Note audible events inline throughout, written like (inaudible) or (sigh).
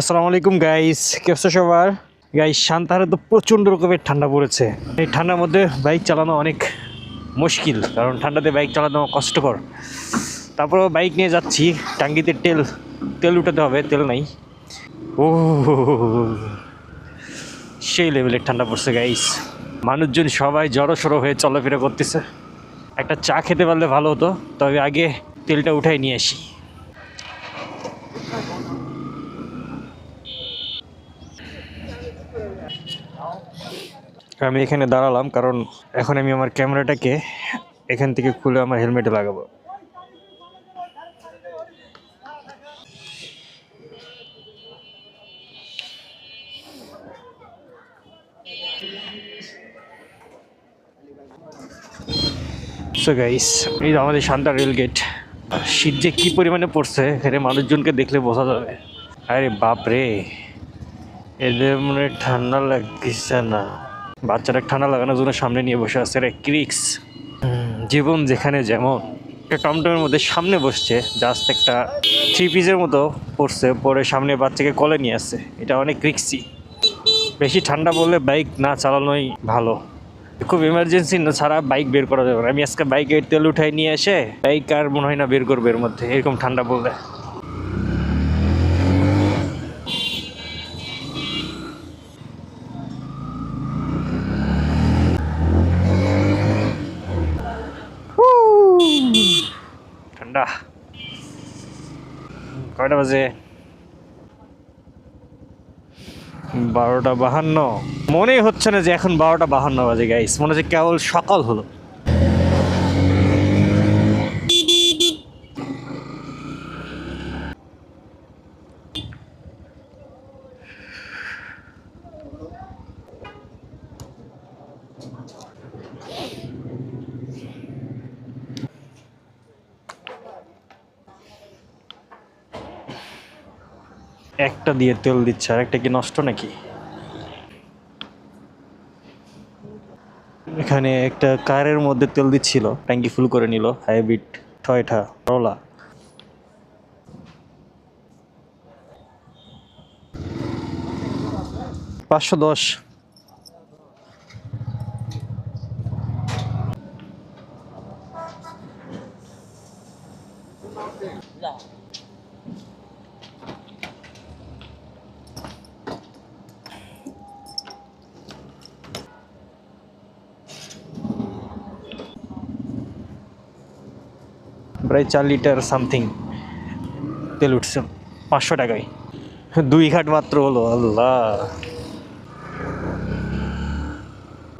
আসসালামু আলাইকুম গাইস কে অবস্থা সবার? গাইস শান্তাহারে তো প্রচণ্ড রকমের ঠান্ডা পড়েছে। এই ঠান্ডার মধ্যে বাইক চালানো অনেক মুশকিল, কারণ ঠান্ডাতে বাইক চালানো কষ্টকর। তারপরেও বাইক নিয়ে যাচ্ছি, টাঙ্গিতে তেল তেল উঠাতে হবে, তেল নাই। ও সেই লেভেলের ঠান্ডা পড়ছে গাইস মানুষজন সবাই জড়ো সড়ো হয়ে চলাফেরা করতেছে। একটা চা খেতে পারলে ভালো হতো, তবে আগে তেলটা উঠাই নিয়ে আসি। আমি এখানে দাঁড়ালাম, কারণ এখন আমি আমার ক্যামেরাটাকে এখান থেকে খুলে আমার হেলমেটে লাগাবো। সো গাইস এই আমাদের শান্তা রেল গেট, শীত যে কী পরিমাণে পড়ছে, এখানে মানুষজনকে দেখলে বোঝা যাবে। আরে বাপ রে এদের মনে ঠান্ডা লাগছে না। বাচ্চারা ঠান্ডা লাগানোর জন্য সামনে নিয়ে বসে আছে রে, ক্রিক্স। জীবন যেখানে যেমন, একটা টমটমের মধ্যে সামনে বসছে জাস্ট একটা থ্রি পিসের মতো পড়ছে, পরে সামনে বাচ্চাকে কলে নিয়ে আসছে। এটা অনেক রিক্সি। বেশি ঠান্ডা বললে বাইক না চালানোই ভালো। খুব ইমার্জেন্সি না ছাড়া বাইক বের করা যাবে আমি আজকে বাইকের তেল উঠাই নিয়ে এসে বাইক আর মনে হয় না বের করবে এর মধ্যে, এরকম ঠান্ডা বললে। ঠান্ডা কয়টা বাজে? বারোটা বাহান্ন। মনেই হচ্ছে না যে এখন বারোটা বাহান্ন বাজে গাইস মনে হচ্ছে কেবল সকাল হলো। একটা দিয়ে তেল দিচ্ছে, আর একটা কি নষ্ট নাকি? এখানে একটা কারের মধ্যে তেল দিচ্ছিল, ট্যাঙ্কি ফুল করে নিল, হাইব্রিড টয়টা, রোলা। পাঁচশো দশ। প্রায় চার লিটার সামথিং। তেল উঠছে পাঁচশো টাকায়। দুই ঘাট মাত্র হলো, আল্লাহ।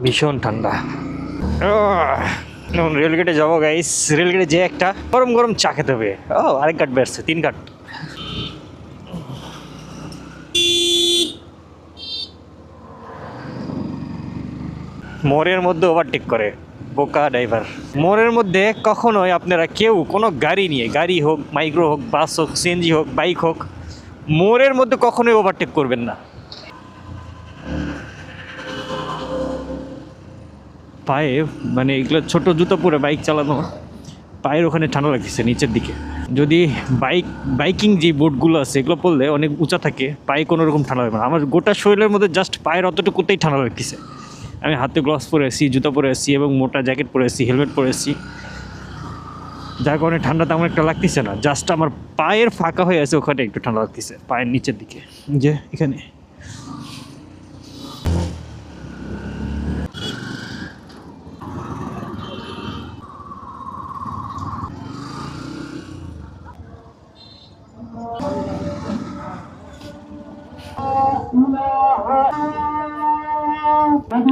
ভীষণ ঠান্ডা। রেলগেটে যাব গাইস রেলগেটে যে একটা গরম গরম চা খেতে হবে। ও, আরেক ঘাট বেড়ছে তিন ঘাট। মোড়ের মধ্যে ওভারটেক করে, বোকা ড্রাইভার মোড়ের মধ্যে কখনোই আপনারা কেউ কোনো গাড়ি নিয়ে, গাড়ি হোক মাইক্রো হোক বাস হোক সিএনজি হোক বাইক হোক, মোড়ের মধ্যে কখনোই ওভারটেক করবেন না। পায়ে মানে এগুলো ছোট জুতো পরে বাইক চালানো, পায়ের ওখানে ঠান্ডা লাগছে নিচের দিকে। যদি বাইক বাইকিং যে বোটগুলো আছে, এগুলো পড়লে অনেক উঁচা থাকে, পায়ে কোনো রকম ঠান্ডা লাগবে না। আমার গোটা শরীরের মধ্যে জাস্ট পায়ের অতটুকুতেই ঠান্ডা লাগতেছে। আমি হাতে গ্লাভস পরে আসি জুতো পরে আসি এবং মোটা জ্যাকেট পরে আসি হেলমেট পরে আসি যার কারণে ঠান্ডা তেমন একটা লাগতেছে না জাস্ট আমার পায়ের ফাঁকা হয়ে আছে, ওখানে একটু ঠান্ডা লাগতেছে, পায়ের নিচের দিকে। যে এখানে। আজান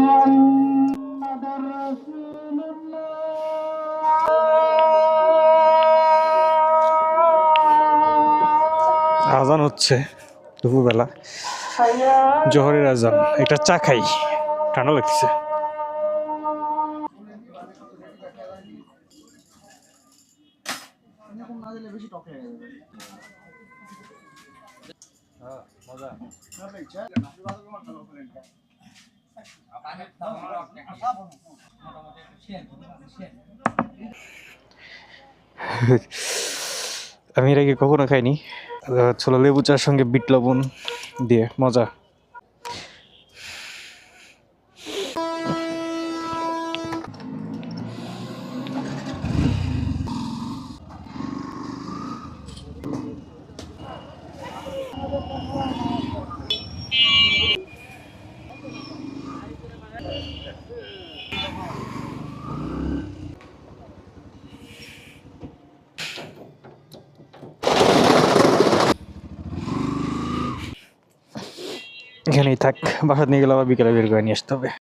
হচ্ছে দুপুরবেলা। জোহরের আজান। এটা চা খাই। ঠান্ডা লাগছে (laughs) আমি এর আগে কখনো খাইনি। ছোট লেবু চার সঙ্গে বিট লবণ দিয়ে মজা। এখানেই থাক বাসা নিয়ে গেলে আবার বিকেলে বের করে নিয়ে আসতে হবে।